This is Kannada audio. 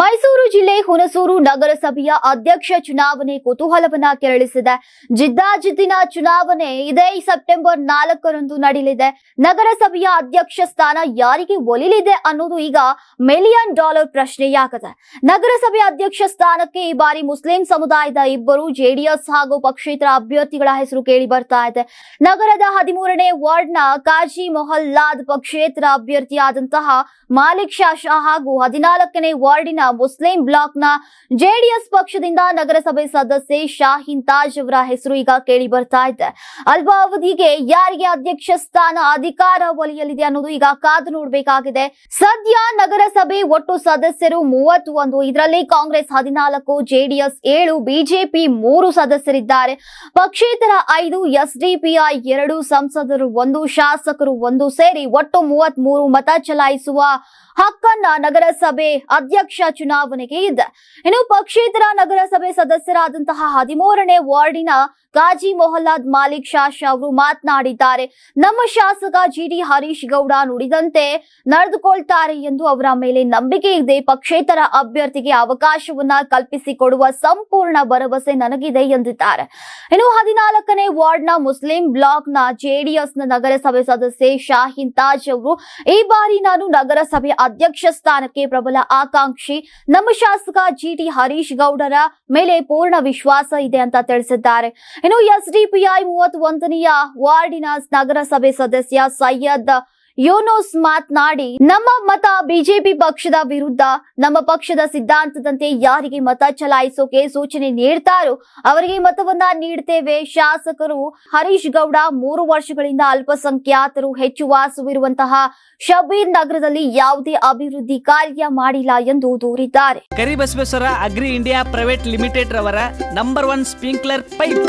ಮೈಸೂರು ಜಿಲ್ಲೆ ಹುಣಸೂರು ನಗರಸಭೆಯ ಅಧ್ಯಕ್ಷ ಚುನಾವಣೆ ಕುತೂಹಲವನ್ನ ಕೆರಳಿಸಿದೆ. ಜಿದ್ದಾಜಿದ್ದಿನ ಚುನಾವಣೆ ಇದೇ ಸೆಪ್ಟೆಂಬರ್ ನಾಲ್ಕರಂದು ನಡೆಯಲಿದೆ. ನಗರಸಭೆಯ ಅಧ್ಯಕ್ಷ ಸ್ಥಾನ ಯಾರಿಗೆ ಒಲಿಲಿದೆ ಅನ್ನೋದು ಈಗ ಮಿಲಿಯನ್ ಡಾಲರ್ ಪ್ರಶ್ನೆಯಾಗಿದೆ. ನಗರಸಭೆ ಅಧ್ಯಕ್ಷ ಸ್ಥಾನಕ್ಕೆ ಈ ಬಾರಿ ಮುಸ್ಲಿಂ ಸಮುದಾಯದ ಇಬ್ಬರು ಜೆಡಿಎಸ್ ಹಾಗೂ ಪಕ್ಷೇತರ ಅಭ್ಯರ್ಥಿಗಳ ಹೆಸರು ಕೇಳಿ ಬರ್ತಾ ಇದೆ. ನಗರದ ಹದಿಮೂರನೇ ವಾರ್ಡ್ನ ಕಾಜಿ ಮೊಹಲ್ಲಾದ್ ಪಕ್ಷೇತರ ಅಭ್ಯರ್ಥಿಯಾದಂತಹ ಮಾಲಿಕ್ ಶಾ ಶಾ ಹಾಗೂ ಹದಿನಾಲ್ಕನೇ ವಾರ್ಡಿನ ಮುಸ್ಲಿಂ ಬ್ಲಾಕ್ನ ಜೆಡಿಎಸ್ ಪಕ್ಷದಿಂದ ನಗರಸಭೆ ಸದಸ್ಯೆ ಶಾಹಿನ್ ತಾಜ್ ಅವರ ಹೆಸರು ಈಗ ಕೇಳಿ ಬರ್ತಾ ಇದೆ. ಅಲ್ಪಾವಧಿಗೆ ಯಾರಿಗೆ ಅಧ್ಯಕ್ಷ ಸ್ಥಾನ ಅಧಿಕಾರ ಒಲಿಯಲಿದೆ ಅನ್ನೋದು ಈಗ ಕಾದು ನೋಡಬೇಕಾಗಿದೆ. ಸದ್ಯ ನಗರಸಭೆ ಒಟ್ಟು ಸದಸ್ಯರು ಮೂವತ್ತು ಒಂದು ಇದರಲ್ಲಿ ಕಾಂಗ್ರೆಸ್ ಹದಿನಾಲ್ಕು, ಜೆಡಿಎಸ್ ಏಳು, ಬಿಜೆಪಿ ಮೂರು ಸದಸ್ಯರಿದ್ದಾರೆ. ಪಕ್ಷೇತರ ಐದು, ಎಸ್ಡಿಪಿಐ ಎರಡು, ಸಂಸದರು ಒಂದು, ಶಾಸಕರು ಒಂದು ಸೇರಿ ಒಟ್ಟು ಮೂವತ್ಮೂರು ಮತ ಚಲಾಯಿಸುವ ಹಕ್ಕನ್ನ ನಗರಸಭೆ ಅಧ್ಯಕ್ಷ ಚುನಾವಣೆಗೆ ಇದೆ ಇನ್ನು ಪಕ್ಷೇತರ ನಗರಸಭೆ ಸದಸ್ಯರಾದಂತಹ ಹದಿಮೂರನೇ ವಾರ್ಡಿನ ಗಾಜಿ ಮೊಹಲ್ಲಾದ್ ಮಾಲಿಕ್ ಶಾಶ್ ಅವರು ಮಾತನಾಡಿದ್ದಾರೆ. ನಮ್ಮ ಶಾಸಕ ಜಿ ಡಿ ಹರೀಶ್ ಗೌಡ ನುಡಿದಂತೆ ನಡೆದುಕೊಳ್ತಾರೆ ಎಂದು ಅವರ ಮೇಲೆ ನಂಬಿಕೆ ಇದೆ. ಪಕ್ಷೇತರ ಅಭ್ಯರ್ಥಿಗೆ ಅವಕಾಶವನ್ನ ಕಲ್ಪಿಸಿಕೊಡುವ ಸಂಪೂರ್ಣ ಭರವಸೆ ನನಗಿದೆ ಎಂದಿದ್ದಾರೆ. ಇನ್ನು ಹದಿನಾಲ್ಕನೇ ವಾರ್ಡ್ನ ಮುಸ್ಲಿಂ ಬ್ಲಾಕ್ನ ಜೆಡಿಎಸ್ನ ನಗರಸಭೆ ಸದಸ್ಯೆ ಶಾಹಿನ್ ತಾಜ್ ಅವರು, ಈ ಬಾರಿ ನಾನು ನಗರಸಭೆ ಅಧ್ಯಕ್ಷ ಸ್ಥಾನಕ್ಕೆ ಪ್ರಬಲ ಆಕಾಂಕ್ಷಿ ನಮ್ಮ ಶಾಸಕ ಜಿ ಟಿ ಹರೀಶ್ ಗೌಡರ ಮೇಲೆ ಪೂರ್ಣ ವಿಶ್ವಾಸ ಇದೆ ಅಂತ ತಿಳಿಸಿದ್ದಾರೆ. ಇನ್ನು ಎಸ್ಡಿಪಿಐ ಮೂವತ್ತ್ ಒಂದನೆಯ ವಾರ್ಡಿನ ನಗರಸಭೆ ಸದಸ್ಯ ಸೈಯದ್ ಯೂನೂಸ್ ಮಾತನಾಡಿ, ನಮ್ಮ ಮತ ಬಿಜೆಪಿ ಪಕ್ಷದ ವಿರುದ್ಧ, ನಮ್ಮ ಪಕ್ಷದ ಸಿದ್ಧಾಂತದಂತೆ ಯಾರಿಗೆ ಮತ ಚಲಾಯಿಸೋಕೆ ಸೂಚನೆ ನೀಡ್ತಾರೋ, ಅವರಿಗೆ ಮತವನ್ನ ನೀಡ್ತೇವೆ. ಶಾಸಕರು ಹರೀಶ್ ಗೌಡ ಮೂರು ವರ್ಷಗಳಿಂದ ಅಲ್ಪಸಂಖ್ಯಾತರು, ಹೆಚ್ಚು ವಾಸವಿರುವಂತಹ ಶಬೀರ್ ನಗರದಲ್ಲಿ ಯಾವುದೇ ಅಭಿವೃದ್ಧಿ ಕಾರ್ಯ ಮಾಡಿಲ್ಲ ಎಂದು ದೂರಿದ್ದಾರೆ. Karibasaveshwara agri India private limited ರವರ ನಂಬರ್ ಒನ್ ಸ್ಪ್ರಿಂಕ್ಲರ್ ಪೈಪ್.